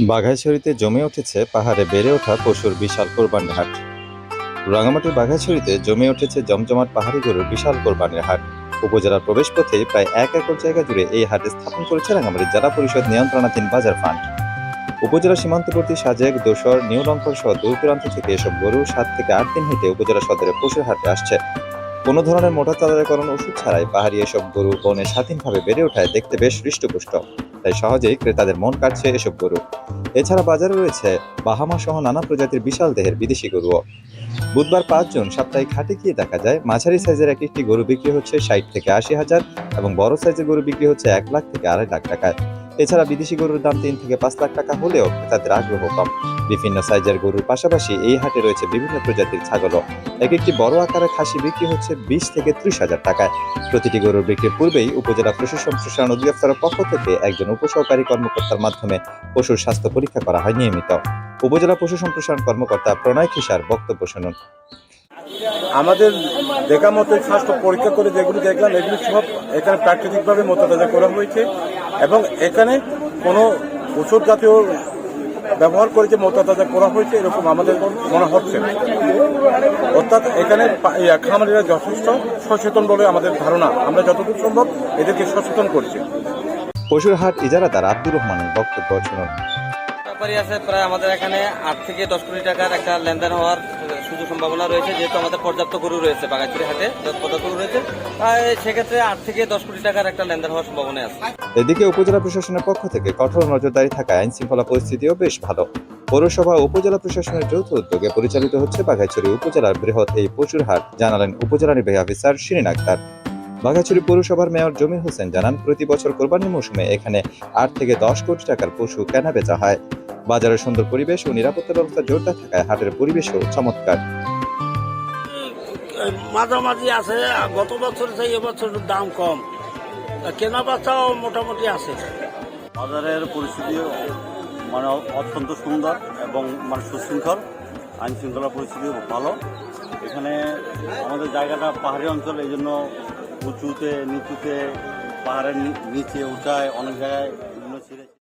বাঘাইছড়িতে জমে উঠেছে পাহাড়ে বেড়ে ওঠা পশুর বিশাল কোরবানির হাট। রাঙামাটির বাঘাইছড়িতে জমে উঠেছে জমজমাট পাহাড়ি গরুর বিশাল কোরবানির হাট। উপজেলার প্রবেশ পথে প্রায় এক একর জায়গা জুড়ে এই হাট স্থাপন করেছে রাঙামাটি জেলা পরিষদ নিয়ন্ত্রণাধীন বাজার ফান্ড। উপজেলা সীমান্তবর্তী সাজেক, দোসর নিউ লঙ্কর সহ দূর দূরান্ত থেকে এসব গরু সাত থেকে আট দিন হেঁটে উপজেলা সদরে পশুর হাটে আসছে। কোনো ধরনের মোটা তাজাকরণ ওষুধ ছাড়াই পাহাড়ি এসব গরু বনে স্বাধীনভাবে বেড়ে ওঠায় দেখতে বেশ হৃষ্টপুষ্ট। তাই সহজেই ক্রেতাদের মন কাটছে এসব গরু। এছাড়া বাজারে রয়েছে বাহামা সহ নানা প্রজাতির বিশাল দেহের বিদেশি গরুও। বুধবার পাঁচ জুন সাপ্তাহিক হাটে গিয়ে দেখা যায়, মাঝারি সাইজের এক একটি গরু বিক্রি হচ্ছে ষাট থেকে আশি হাজার এবং বড় সাইজের গরু বিক্রি হচ্ছে এক লাখ থেকে আড়াই লাখ টাকায়। এছাড়া বিদেশি গরুর দাম তিন থেকে পাঁচ লাখ টাকা হলেও তাদের আগ্রহ কম। বিভিন্ন সাইজের গরুর পাশাপাশি এই হাটে রয়েছে বিভিন্ন প্রজাতির ছাগলও। এক একটি বড় আকারের খাসি বিক্রি হচ্ছে বিশ থেকে ত্রিশ হাজার টাকায়। প্রতিটি গরুর বিক্রির পূর্বেই উপজেলা পশু সম্প্রসারণ অধিদপ্তরের পক্ষ থেকে একজন উপসহকারী কর্মকর্তার মাধ্যমে পশুর স্বাস্থ্য পরীক্ষা করা হয় নিয়মিত। উপজেলা পশু সম্প্রসারণ কর্মকর্তা প্রণয় খিসার বক্তব্য শুনুন। আমাদের দেখা মতো স্বাস্থ্য পরীক্ষা করে যেগুলি দেখলাম, এগুলি সব এখানে প্রাকৃতিকভাবে মোতাবেজা করা হয়েছে। এবং এখানে কোনো ওষুধ জাতীয় ব্যবহার করে যে মোতাবেজা করা হয়েছে এরকম আমাদের মনে হচ্ছে না। অর্থাৎ এখানে খামারিরা যথেষ্ট সচেতন বলে আমাদের ধারণা। আমরা যতদূর সম্ভব এদেরকে সচেতন করছি। পশুর হাট ইজারাদার আব্দুর রহমানের বক্তব্য শুনুন। ব্যাপারী আছে প্রায় আমাদের এখানে আট থেকে দশ কোটি টাকার একটা লেনদেন হওয়ার সুযোগ সম্ভাবনা রয়েছে, যেহেতু আমাদের পর্যাপ্ত গরু রয়েছে বাগাচুরি হাটে পর্যাপ্ত গরু রয়েছে। সেক্ষেত্রে আট থেকে দশ কোটি টাকার একটা লেনদেন হওয়ার সম্ভাবনা আছে। এদিকে উপজেলা প্রশাসনের পক্ষ থেকে কঠোর নজরদারি থাকায় আইন শৃঙ্খলা পরিস্থিতিও বেশ ভালো। পৌরসভা উপজেলা প্রশাসনের যৌথ উদ্যোগে পরিচালিত হচ্ছে বাঘাইছড়ি উপজেলার বৃহৎ এই পশুর হাট, জানালেন উপজেলা নির্বাহী অফিসার শিরিন আক্তার। বাঘাছড়ি পৌরসভার মেয়র জমির হোসেন জানান, প্রতি বছর কোরবানির মৌসুমে এখানে আট থেকে দশ কোটি টাকার পশু কেনা বেচা হয়। বাজারের সুন্দর পরিবেশ ও নিরাপত্তা ব্যবস্থা জোরদার থাকায় হাটের পরিবেশও চমৎকার। মাঝামাঝি আছে গত বছর থেকে এবছর দাম কম। তা কেনা বেচাও মোটামুটি আছে। বাজারের পরিস্থিতি মানে অত্যন্ত সুন্দর এবং মানে সুশৃঙ্খল। আইন শৃঙ্খলা পরিস্থিতি ভালো। এখানে আমাদের জায়গাটা পাহাড়ি অঞ্চল এই জন্য উঁচুতে নিচুতে পাহাড়ের নিচে উঁচায় অনেক জায়গায়